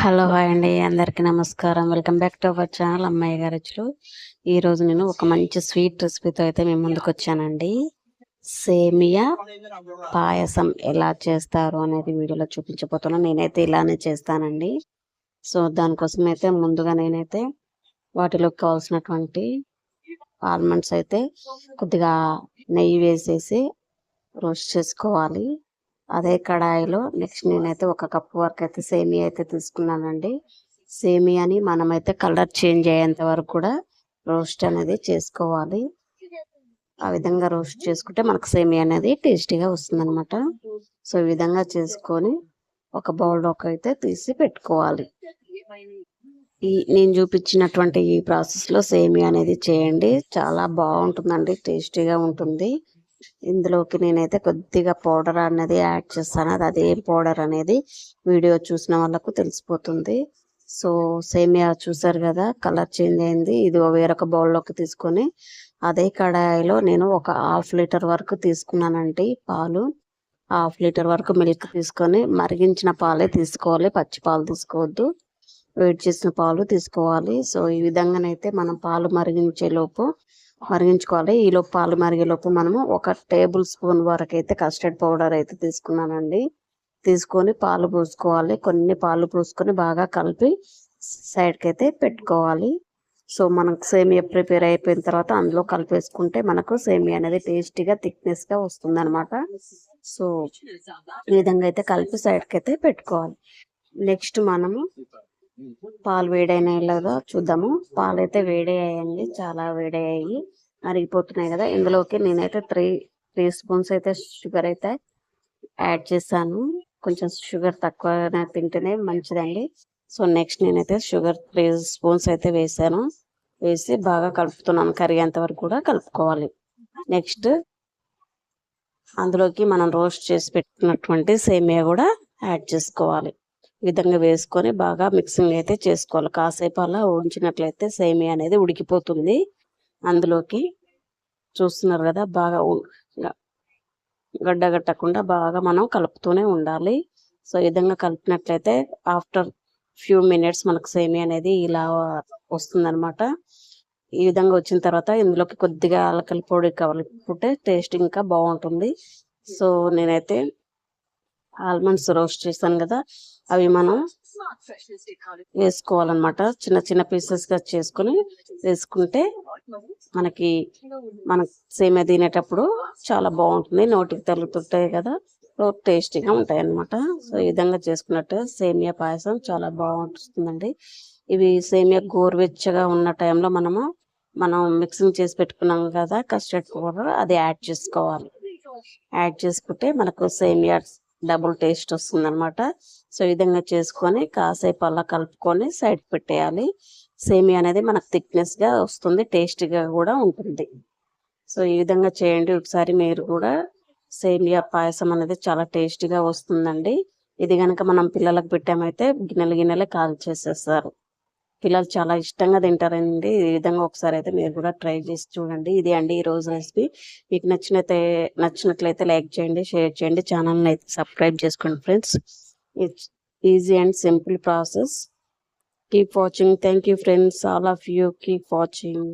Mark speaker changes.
Speaker 1: Hello hi అండి అందరికీ నమస్కారం. Welcome back to our channel అమ్మాయి గారు ఈ రోజు నేను ఒక మంచి స్వీట్ రెసిపీతో అయితే మేము ముందుకు వచ్చానండి. సేమియా పాయసం ఎలా చేస్తారు అనేది వీడియోలో చూపించబోతున్నాను నేనైతే ఇలానే చేస్తానండి. సో దానికోసం అయితే ముందుగా నేనైతే వాటిలోకి కావాల్సినటువంటి ఆల్మండ్స్ అయితే కొద్దిగా నెయ్యి వేసేసి రోస్ట్ చేసుకోవాలి. అదే కడాయిలో నెక్స్ట్ నేనైతే ఒక కప్పు వరకు అయితే సేమియా అయితే తీసుకున్నానండి. సేమియాని మనమైతే కలర్ చేంజ్ అయ్యేంత వరకు కూడా రోస్ట్ అనేది చేసుకోవాలి. ఆ విధంగా రోస్ట్ చేసుకుంటే మనకు సేమియా అనేది టేస్టీగా వస్తుంది అనమాట సో ఈ విధంగా చేసుకొని ఒక బౌల్లోకి అయితే తీసి పెట్టుకోవాలి. ఈ నేను చూపించినటువంటి ఈ ప్రాసెస్లో సేమియా అనేది చేయండి. చాలా బాగుంటుందండి టేస్టీగా ఉంటుంది. ఇందులోకి నేనైతే కొద్దిగా పౌడర్ అనేది యాడ్ చేస్తాను. అది అదేం పౌడర్ అనేది వీడియో చూసిన వాళ్ళకు తెలిసిపోతుంది. సో సేమియా చూసారు కదా కలర్ చేంజ్ అయింది. ఇది వేరొక బౌల్లోకి తీసుకొని అదే కడాయిలో నేను ఒక హాఫ్ లీటర్ వరకు తీసుకున్నానండి పాలు. హాఫ్ లీటర్ వరకు మిల్క్ తీసుకొని మరిగించిన పాలే తీసుకోవాలి. పచ్చి పాలు తీసుకోవద్దు. వేడి చేసిన పాలు తీసుకోవాలి. సో ఈ విధంగానైతే మనం పాలు మరిగించే లోపు మరిగించుకోవాలి ఈలోపు పాలు మరిగేలోపు మనము ఒక టేబుల్ స్పూన్ వరకు అయితే కస్టర్డ్ పౌడర్ అయితే తీసుకున్నానండి. తీసుకొని పాలు పోసుకోవాలి. కొన్ని పాలు పోసుకొని బాగా కలిపి సైడ్కి అయితే పెట్టుకోవాలి. సో మనకు సేమియా ప్రిపేర్ అయిపోయిన తర్వాత అందులో కలిపేసుకుంటే మనకు సేమియా అనేది టేస్టీగా థిక్నెస్గా వస్తుంది అనమాట సో ఈ విధంగా అయితే కలిపి సైడ్కి అయితే పెట్టుకోవాలి. నెక్స్ట్ మనము పాలు వేడైనా లేదో చూద్దాము. పాలు అయితే వేడయ్యాయండి చాలా వేడయ్యాయి. అరిగిపోతున్నాయి కదా ఇందులోకి నేనైతే త్రీ త్రీ స్పూన్స్ అయితే షుగర్ అయితే యాడ్ చేశాను. కొంచెం షుగర్ తక్కువ తింటేనే మంచిదండి. సో నెక్స్ట్ నేనైతే షుగర్ త్రీ స్పూన్స్ అయితే వేసాను వేసి బాగా కలుపుతున్నాను కర్రీ వరకు కూడా కలుపుకోవాలి. నెక్స్ట్ అందులోకి మనం రోస్ట్ చేసి పెట్టినటువంటి సేమియా కూడా యాడ్ చేసుకోవాలి. ఈ విధంగా వేసుకొని బాగా మిక్సింగ్ అయితే చేసుకోవాలి. కాసేపు అలా ఉంచినట్లయితే సేమియా అనేది ఉడికిపోతుంది అందులోకి. చూస్తున్నారు కదా బాగా గడ్డ కట్టకుండా బాగా మనం కలుపుతూనే ఉండాలి. సో ఈ విధంగా కలిపినట్లయితే ఆఫ్టర్ ఫ్యూ మినిట్స్ మనకు సేమియా అనేది ఇలా వస్తుందన్నమాట. ఈ విధంగా వచ్చిన తర్వాత ఇందులోకి కొద్దిగా అలకల పొడి కలుపుకుంటే టేస్ట్ ఇంకా బాగుంటుంది. సో నేనైతే ఆల్మండ్స్ రోస్ట్ చేశాను కదా అవి మనం వేసుకోవాలన్నమాట. చిన్న చిన్న పీసెస్గా చేసుకుని వేసుకుంటే మనకి మన సేమియా తినేటప్పుడు చాలా బాగుంటుంది. నోటికి తగులుతుంటాయి కదా టేస్టీగా ఉంటాయి అన్నమాట సో ఈ విధంగా చేసుకున్నట్టు సేమియా పాయసం చాలా బాగుంటుందండి. ఇవి సేమియా గోరువెచ్చగా ఉన్న టైంలో మనము మనం మిక్సింగ్ చేసి పెట్టుకున్నాం కదా కస్టర్డ్ పౌడర్ అది యాడ్ చేసుకోవాలి. యాడ్ చేసుకుంటే మనకు సేమియా డబుల్ టేస్ట్ వస్తుంది అనమాట సో ఈ విధంగా చేసుకొని కాసేపు అలా కలుపుకొని సైడ్ పెట్టేయాలి. సేమియా అనేది మనకు థిక్నెస్గా వస్తుంది టేస్టీగా కూడా ఉంటుంది. సో ఈ విధంగా చేయండి. ఒకసారి మీరు కూడా సేమియా పాయసం అనేది చాలా టేస్టీగా వస్తుందండి. ఇది కనుక మనం పిల్లలకు పెట్టామైతే గిన్నెలు గిన్నెలే కాల్ చేసేస్తారు. పిల్లలు చాలా ఇష్టంగా తింటారండి. ఈ విధంగా ఒకసారి అయితే మీరు కూడా ట్రై చేసి చూడండి. ఇది అండి ఈ రోజు రెసిపీ. మీకు నచ్చినైతే నచ్చినట్లయితే లైక్ చేయండి షేర్ చేయండి. ఛానల్ని అయితే సబ్స్క్రైబ్ చేసుకోండి friends. It's easy and simple process. Keep watching. Thank you friends. All of you. Keep watching.